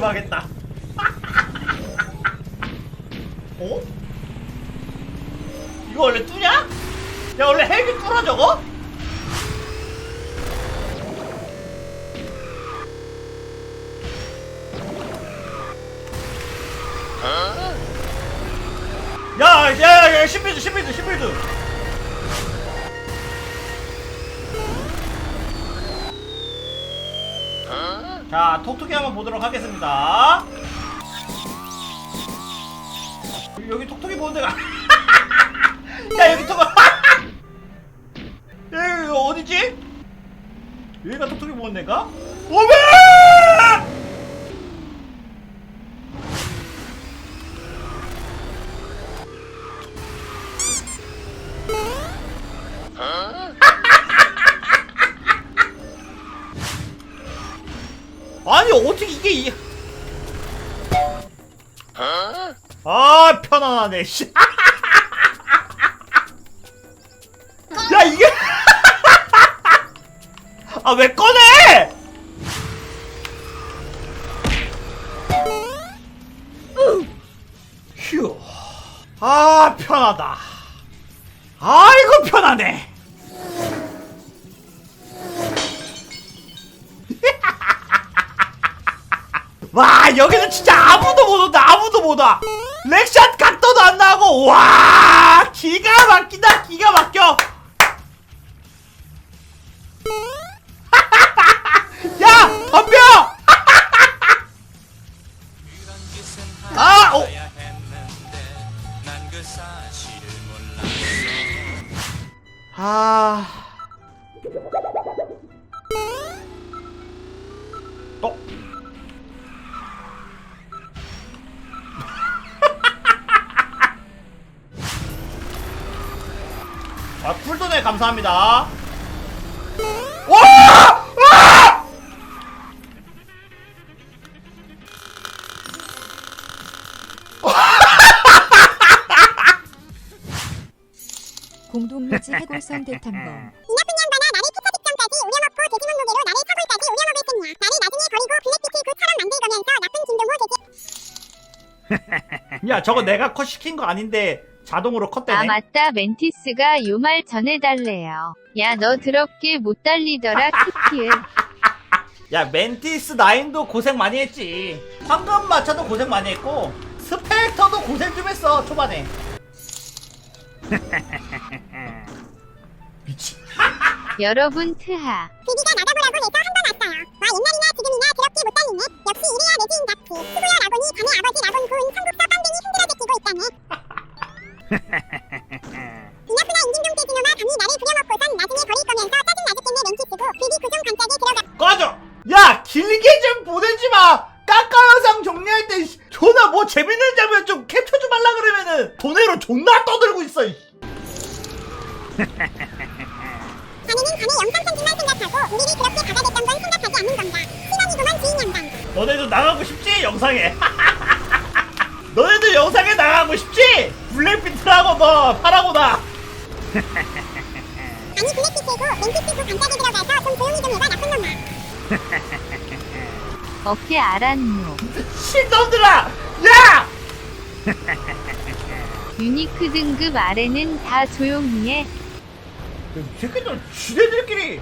아 개망했다 어? 이거 원래 뚜냐? 야 원래 헬기 뚫어 저거? 야, 야, 야, 야, 신빌드, 신빌드, 신빌드. 자, 톡톡이 한번 보도록 하겠습니다. 여기 톡톡이 보는 데가. 야, 여기 톡. 야, 여기 어디지? 여기가 톡톡이 보는 데가? 오메! 아니 어떻게 이게 이... 아 편안하네 씨. 야 이게 아 왜 꺼내 휴. 아 편하다 아이고 편하네 와 여기는 진짜 아무도 못 온다 아무도 못 와. 렉샷 각도도 안 나고 와 기가 막히다 기가 막혀. 아, 쿨도네 감사합니다. 와! 와! 공동묘지 해골선 대탐험 이 나쁜 양반아 나를 폐차 직전까지 우려먹고 돼지문 무게로 나를 사골까지 우려먹을 겠냐 나를 나중에 버리고 블랙비트 그처럼 만들거면서 나쁜 김동호 돼지 야, 저거 내가 컷 시킨 거 아닌데 자동으로 컷되네. 아 맞다 멘티스가 요 말 전해달래요. 야 너 더럽게 못 달리더라 키키을. 야, 멘티스 나인도 고생 많이 했지. 황금 마차도 고생 많이 했고, 스펙터도 고생 좀 했어, 초반에. 미친. 여러분 트하. 비비가 나가보라고 해서 한 번 왔어요 와 옛날이나 지금이나 더럽게 못 달리네 역시 이래야 내 지인 같지 수고야 라곤이 자네 아버지 라곤 군 삼국사 빵댕이 흔들어 제끼고 있다네 인진경 돼지놈아 감히 나를 부려먹고선 나중에 버릴 거면서 짜증 나죽겠네 멘티 쓰고 비비 구정 간짝에 들어가 꺼져! 야, 길게 좀 보내지 마! 까까 영상 정리할 때, 씨, 존나 뭐 재밌는 장면 좀 캡처 좀 하려 그러면은, 돈으로 존나 떠들고 있어, 이. 자네는 자네 영상 편집만 생각하고 우리를 그렇게 받아댔던 건 생각하지 않는 건가 실망이구만 지인 양반 너네도 나가고 싶지? 영상에. 너네도 영상에 나가고 싶지? 블랙비트라고 뭐, 하라고 나. 아니 블랙비트고 멘티 쓰고 간짝에 들어가서 좀 조용히 좀 해봐 나쁜 놈아 어깨 알았노. 신놈들아! 야! 유니크 등급 아래는 다 조용히 해. 이 새끼들, 지네들끼리.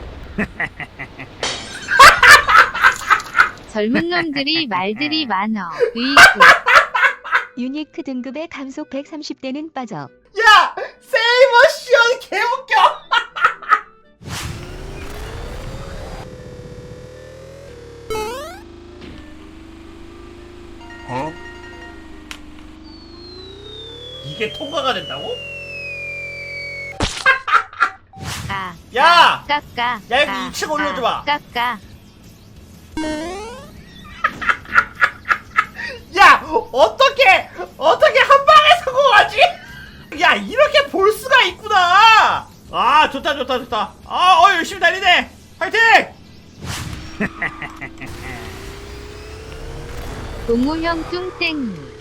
젊은 놈들이 말들이 많어. 으이구. 유니크 등급의 감속 130대는 빠져 야! 세이버 시원 개웃겨! 어? 이게 통과가 된다고? 야! 까까. 야, 이거 까, 2층 올려줘봐. 야! 어떻게, 어떻게 한 방에 성공하지? 야, 이렇게 볼 수가 있구나! 아, 좋다, 좋다, 좋다. 아, 어, 열심히 달리네! 화이팅! 동호형 뚱땡이.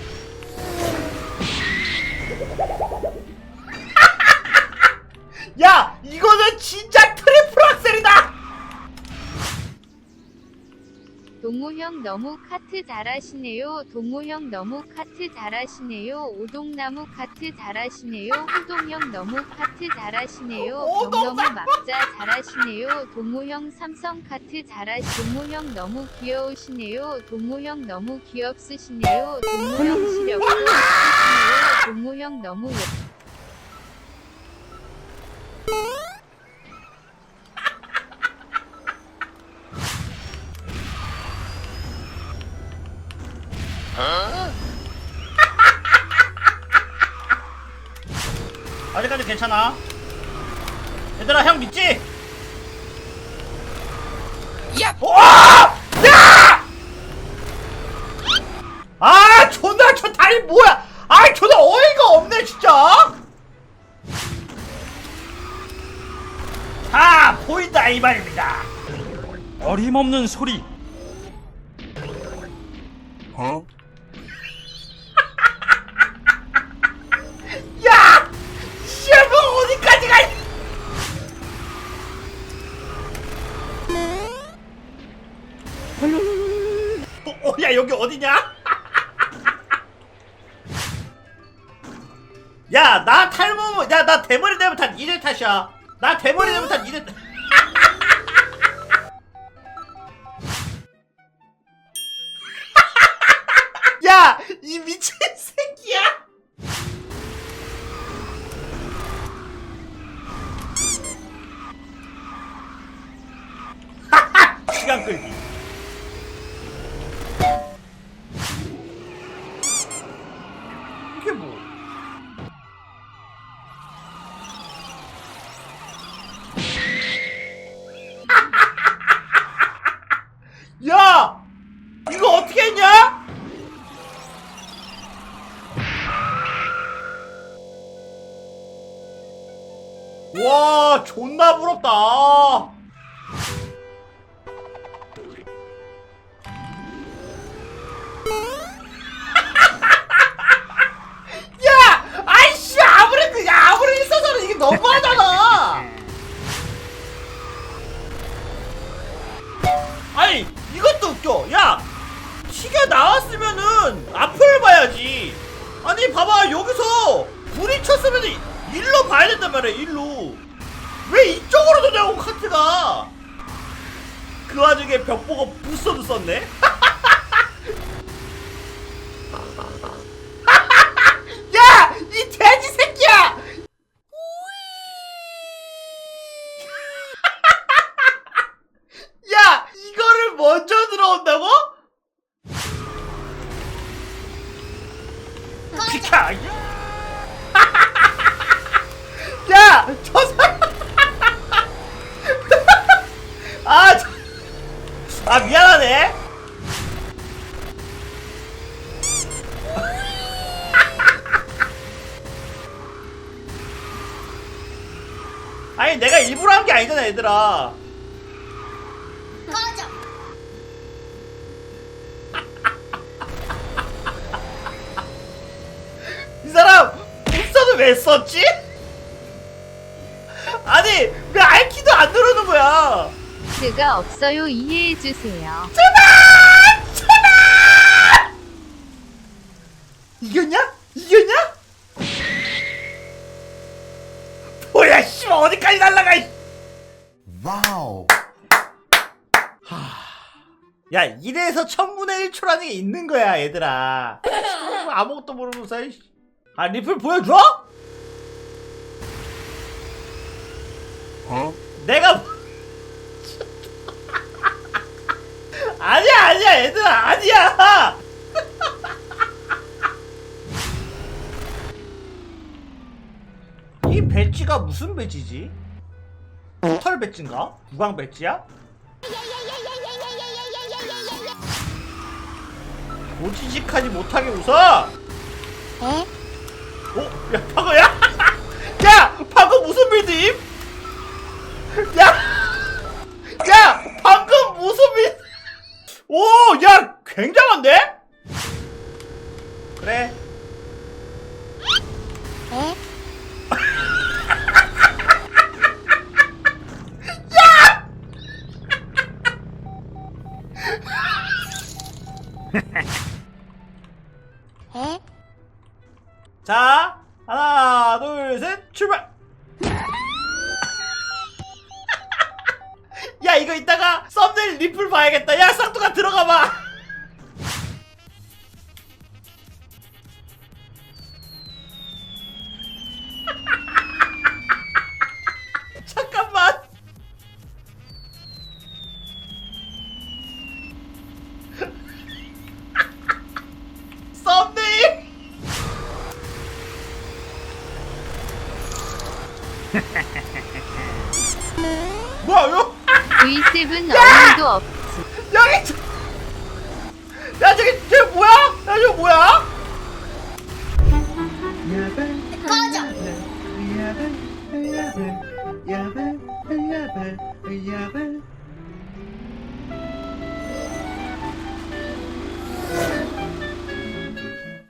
동호형 너무 카트 잘하시네요. 동호형 너무 카트 잘하시네요. 오동나무 카트 잘하시네요. 호동형 너무 카트 잘하시네요. 병너무 막자 잘하시네요. 동호형 삼성 카트 잘하시. 동호형 너무 귀여우시네요. 동호형 너무 귀엽으시네요. 동호형 시력도 있으시네요. 동호형 너무 예- 아직까지 괜찮아. 얘들아, 형 믿지? 야! 와! 야! 아, 존나, 저 다리 뭐야? 아, 존나 어이가 없네, 진짜! 다 보인다, 이 말입니다. 어림없는 소리. 어? 어, 어, 야, 여기 어디냐? 야, 나 탈모, 야, 나 대머리 되면 다 니네 탓이야. 나 대머리 되면 다 니네 탓. 야, 이 미친 새끼야! 시간 끌기. 존나 부럽다. 와중에 벽 보고 부스도 썼네? 야! 이 돼지 새끼야! 야! 이거를 먼저 들어온다고? 비켜! 야! 저 사람! 아, 저... 아, 미안하네. 아니 내가 일부러 한 게 아니잖아 얘들아 이 사람 복사는 왜 썼지? 아니 왜 알키도 안 누르는 거야 가 없어요. 이해해주세요. 이겼냐? 이겼냐? 뭐야 씨발 어디까지 날라가 이 와우. 야 이래서 천분의 1초라는 게 있는 거야 얘들아 아무것도 모르면서 이씨. 아 리플 보여줘? 어? 내가 아니야 얘들아 아니야 이 배지가 무슨 배지지? 특별 배지인가? 구강 배지야? 고지식하지 못하게 웃어! 어? 야, 방어야? 야! 방금 무슨 빌드임? 야! 야! 굉장한데? 그래. 자, 하나, 둘, 셋, 출발! 야, 이거 이따가 썸네일 리플 봐야겠다. 야, 쌍둥아 들어가 봐! V7 어림도 없지. 여기 저... 야 저기 저 뭐야? 야 저거 뭐야? 꺼져. 꺼져.